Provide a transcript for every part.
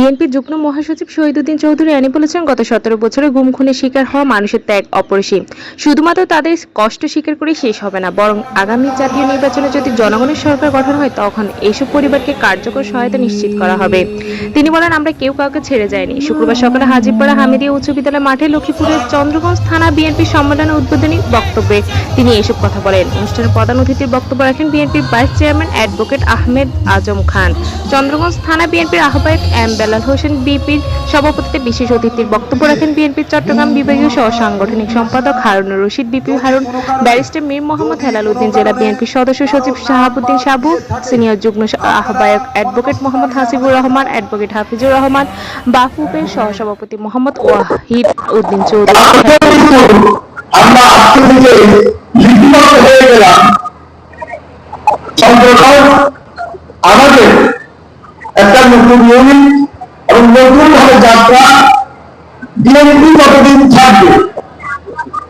BNP যুগ্ম মহাসচিব শহীদুদ্দিন চৌধুরী আনি বলেছেন, গত সতেরো বছরে গুম খুনের শিকার হওয়া মানুষের ত্যাগ অপরিসীম। শুধুমাত্র তাদের কষ্ট স্বীকার করে শেষ হবে না, বরং আগামী জাতীয় নির্বাচনে যদি জনগণের সরকার গঠন হয়, তখন এইসব পরিবারকে কার্যকর সহায়তা নিশ্চিত করা হবে। তিনি বলেন, আমরা কেউ কাউকে ছেড়ে যায়নি শুক্রবার সকালে হাজিরপাড়া হামিদিয়া উচ্চ বিদ্যালয় মাঠে লক্ষ্মীপুরের চন্দ্রগঞ্জ থানা বিএনপি সম্মেলনে উদ্বোধনী বক্তব্যে তিনি এসব কথা বলেন। অনুষ্ঠানে প্রধান অতিথির বক্তব্য রাখেন বিএনপির vice chairman advocate Ahmed Azam Khan. Chandraganj থানা বিএনপির আহ্বায়ক এম বেলাল হোসেন, বিপির সভাপতিতে বিশেষ অতিথির বক্তব্য রাখেন বিএনপির চট্টগ্রাম বিভাগীয় সহ সাংগঠনিক সম্পাদক হারুনুর রশিদ বিপি হারুন, ব্যারিস্টার মীর মোহাম্মদ হেলাল উদ্দিন জেলা বিএনপির সদস্য সচিব শাহাবুদ্দিন সাবু, সিনিয়র যুগ্ম আহ্বায়ক অ্যাডভোকেট মোহাম্মদ হাসিবুর রহমান, অ্যাডভোকেট হাফিজুর রহমান বাফুপের সহসভাপতি মোহাম্মদ ওয়াহিদ উদ্দিন চৌধুরী। আমাদের একটা নতুন ইউনিট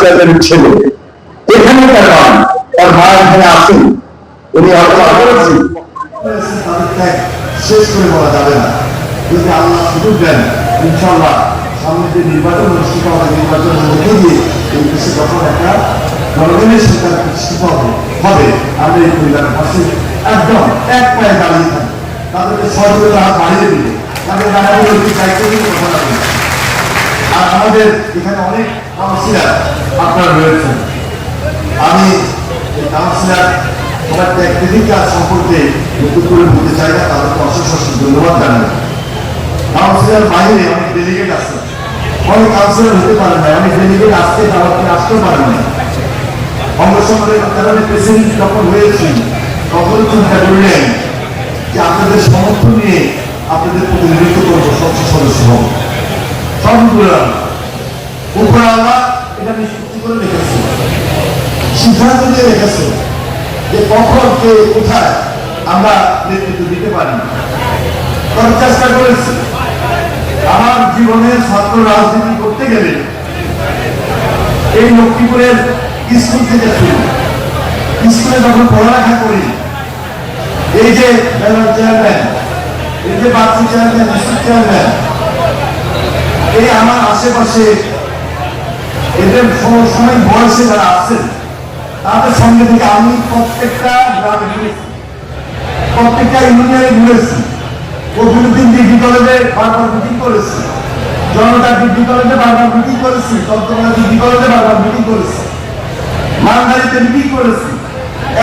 চেয়ারম্যানের ছেলে। এখানে তার নাম তার মা এখানে আছেন উনি হয়তো করেছি শেষ করে বলা যাবে না। যদি আল্লাহ সুযোগ দেন ইনশাল্লাহ সামনে যে নির্বাচন অনুষ্ঠিত হবে নির্বাচনের মধ্যে দিয়ে এই দেশে যখন একটা জনগণের সরকার প্রতিষ্ঠিত হবে হবে, আমরা এই পরিবারের পাশে একদম এক পায়ে দাঁড়িয়ে থাকি তাদেরকে সহযোগিতা হাত বাড়িয়ে দিলে, তাদের দাঁড়িয়ে একটি দায়িত্ব কথা রাখবে আর আমাদের এখানে অনেক কাউন্সিলার আপনারা রয়েছেন। আমি কাউন্সিলার সবার ত্যাগবিধি কাজ সম্পর্কে নতুন করে বলতে চাই না, তাদেরকে অশেষ অশেষ ধন্যবাদ জানাই। কাউন্সিলার বাইরে অনেক ডেলিগেট আছে। অনেক কাউন্সিলর হতে পারে না অনেক ডেলিগেট আসতে তাদেরকে আসতেও পারে না অঙ্গ সমাজের কারণে প্রেসিডেন্ট যখন হয়েছি তখন চিন্তা করলেন যে আপনাদের সমর্থন নিয়ে আপনাদের প্রতিনিধিত্ব করব, সংসদ সদস্য হব। সবগুলো। উপরে আল্লাহ এটা নিষ্পত্তি করে রেখেছে সিদ্ধান্ত দিয়ে রেখেছে যে কখন কে কোথায় আমরা নেতৃত্ব দিতে পারি। তবে চেষ্টা করেছি। আমার জীবনে ছাত্র রাজনীতি করতে গেলে এই লক্ষ্মীপুরের স্কুল থেকে শুরু। স্কুলে যখন পড়ালেখা করি, এই যে চেয়ারম্যান এই যে বাচ্চু চেয়ারম্যান স্কুল চেয়ারম্যান এই আমার আশেপাশে এদের সময় বয়সে যারা আছেন, তাদের সঙ্গে থেকে আমি প্রত্যেকটা গ্রামে ঘুরেছি। প্রত্যেকটা ইউনিয়নে ঘুরেছি। ডিগ্রি কলেজে বারবার মিটিং করেছি। জনতা ডিগ্রি কলেজে বারবার মিটিং করেছি। চন্দ্রকোনা ডিগ্রি কলেজে বারবার মিটিং করেছি। মানদারিতে মিটিং করেছি।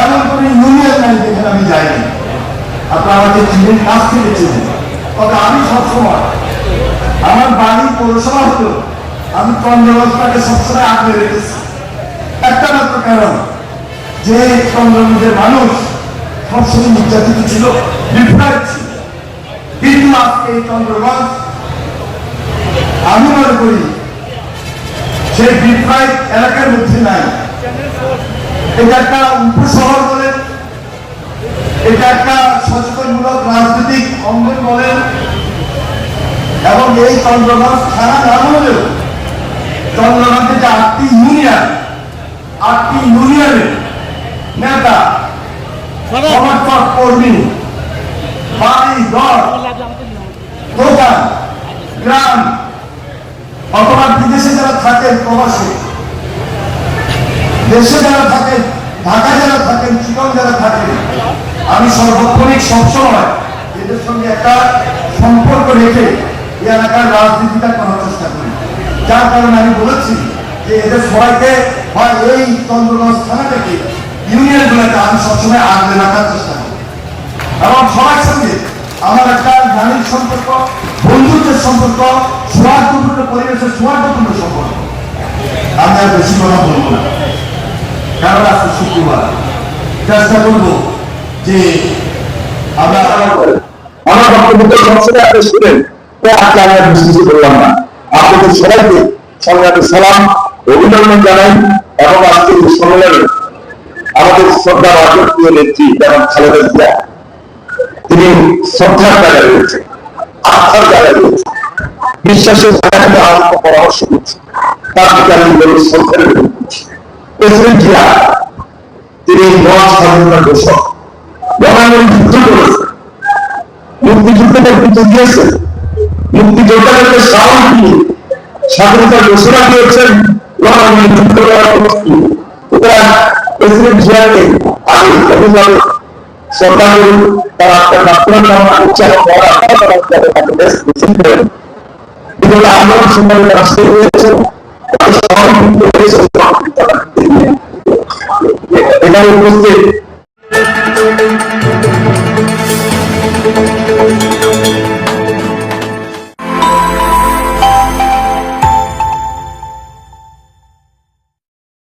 এমন কোন ইউনিয়ন নাই যেখানে আমি যাইনি। আপনারা আমাকে চিনেন, কাছ থেকে চিনেন। তবে আমি সবসময় আমার বাড়ি পৌরসভা হলো। আমি চন্দ্রগঞ্জটাকে সবসময় আগলে রেখেছি। একটা মাত্র কারণ, যে চন্দ্রগঞ্জের মানুষ সবসময় নির্যাতিত ছিল ছিল। কিন্তু আজকে এই আমি মনে করি সেই বিভ্রাট এলাকার মধ্যে নাই। এটা একটা উপশহর বলেন, এটা একটা সচেতনমূলক রাজনৈতিক অঙ্গন বলেন এবং এই চন্দ্রগঞ্জ থানা নাম হলেও চন্দ্রগঞ্জে যে আটটি ইউনিয়ন আটটি ইউনিয়নের নেতা সমর্থক কর্মী বাড়ি ঘর দোকান গ্রাম অথবা বিদেশে যারা থাকেন প্রবাসী দেশে যারা থাকেন ঢাকা যারা থাকেন চিকন যারা থাকেন আমি সর্বক্ষণিক সবসময় এদের সঙ্গে একটা সম্পর্ক রেখে এলাকার রাজনীতিটা করার চেষ্টা করি। যার কারণে আমি বলেছি যে এদের সবাইকে হয় এই চন্দ্রগঞ্জ থানা থেকে ইউনিয়ন গুলোতে আমি সবসময় আগলে রাখার চেষ্টা করি। এবং সবার সঙ্গে আমার একটা গানের সম্পর্ক, বন্ধুত্বের সম্পর্ক, সৌহার্দ্যপূর্ণ পরিবেশের সৌহার্দ্যপূর্ণ সম্পর্ক। আমি আর বেশি কথা বলব না। কারণ আজকে শুক্রবার। চেষ্টা করব যে আমরা আমার বক্তব্য সবসময় আপনি শুনেন। আজকে আমি কিছু করলাম না। আপনাদের সবাইকে সংগ্রামে সালাম, অভিনন্দন জানাই এবং আজকে এই সম্মেলনে আমাদের শ্রদ্ধা রাজক প্রিয় নেত্রী যেমন খালেদা জিয়া, তিনি শ্রদ্ধার জায়গায় রয়েছে, আস্থার জায়গায় রয়েছে, বিশ্বাসের জায়গাতে নেতৃত্ব দিয়েছেন মুক্তিযোদ্ধাদেরকে সাহস দিয়ে স্বাধীনতার ঘোষণা দিয়েছেন সুতরাং প্রেসিডেন্ট জিয়াকে আমি অভিভাবক সরকারের তারা আপনার উপস্থিত